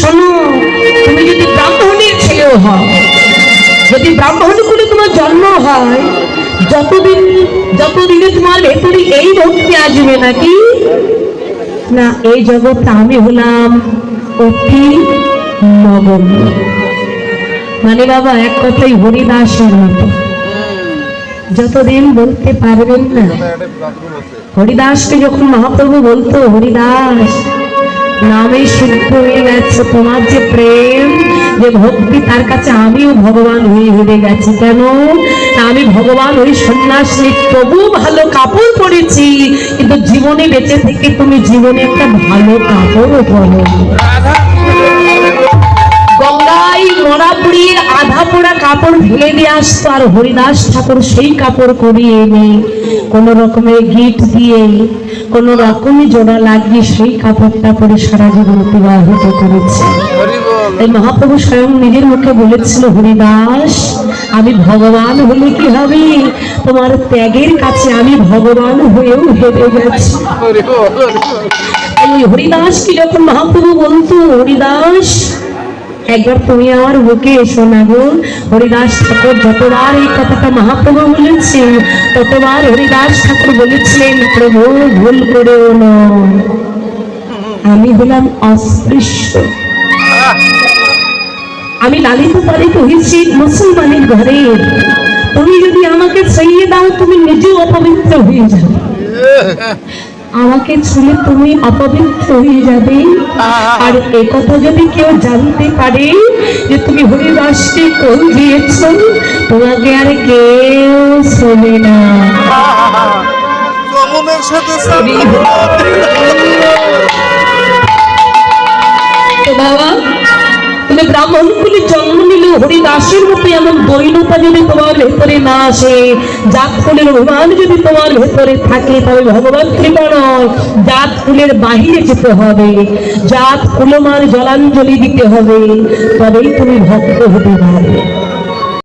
শোনো, তুমি যদি ব্রাহ্মণের ছেলেও হও, যদি ব্রাহ্মণ করে তোমার জন্ম হয়, যতদিন, যতদিনে তোমার ভেতরে এই ভক্তি আসবে নাকি? না, এই জগৎটা আমি হলাম অতি নগণ্য মানে বাবা, এক কথাই হরিদাসের মতো। যতদিন বলতে পারবেন না, হরিদাসকে যখন মহাপ্রভু বলতো, হরিদাস নামে শুরু হয়ে গেছে তোমার যে প্রেম যে ভক্তি তার কাছে আমিও ভগবান হয়ে হেরে গেছি। কেন? আমি ভগবান ওই সন্ন্যাস তবু ভালো কাপড় পরেছি কিন্তু জীবনে বেঁচে থেকে তুমি জীবনে একটা ভালো কাপড়ও পরো গঙ্গায় মরা কাপড় ফেলে দিয়ে আসতো আর হরিদাস ঠাকুর সেই কাপড় করিয়ে এনে কোন রকমের গিট দিয়ে কোন রকমই জোড়া লাগিয়ে সেই কাপড়টা পরে সারা জীবন অতিবাহিত করেছে। এই মহাপ্রভু স্বয়ং নিজের মুখে বলেছিল হরিদাস আমি ভগবান হলে কি হবে? তোমার ত্যাগের কাছে আমি ভগবান হয়েও হেরে গেছি। এই হরিদাসকে যখন মহাপ্রভু বলতো হরিদাস একবার তুমি আমার বুকে এসো না গো। হরিদাস ঠাকুর যতবার এই কথাটা মহাপ্রভু বলেছেন, ততবার হরিদাস ঠাকুর বলেছিলেন প্রভু, ভুল নয়। আমি হলাম অস্পৃশ্য। আমি লালিত পালিত হয়েছি মুসলমানের ঘরে। তুমি যদি আমাকে ছাইয়ে দাও, তুমি নিজেও অপবিত্র হয়ে যাবে। আমাকে ছুলে তুমি অপবিত্র হয়ে যাবে। আর এ কথা যদি কেউ জানতে পারে যে তুমি হরিদাসকে কোন দিয়েছ তোমাকে আর কেউ শোনে না। বাবা তুমি ব্রাহ্মণ কুলে জন্ম নিলে হরিদাসের মতো এমন দৈনতা যদি তোমার ভেতরে না আসে, জাত ফুলের অভিমান যদি তোমার ভেতরে থাকে তবে ভগবান কৃপা নয়, জাত ফুলের বাহিরে যেতে হবে, জাত ফুলমার জলাঞ্জলি দিতে হবে, তবেই তুমি ভক্ত হতে পারবে।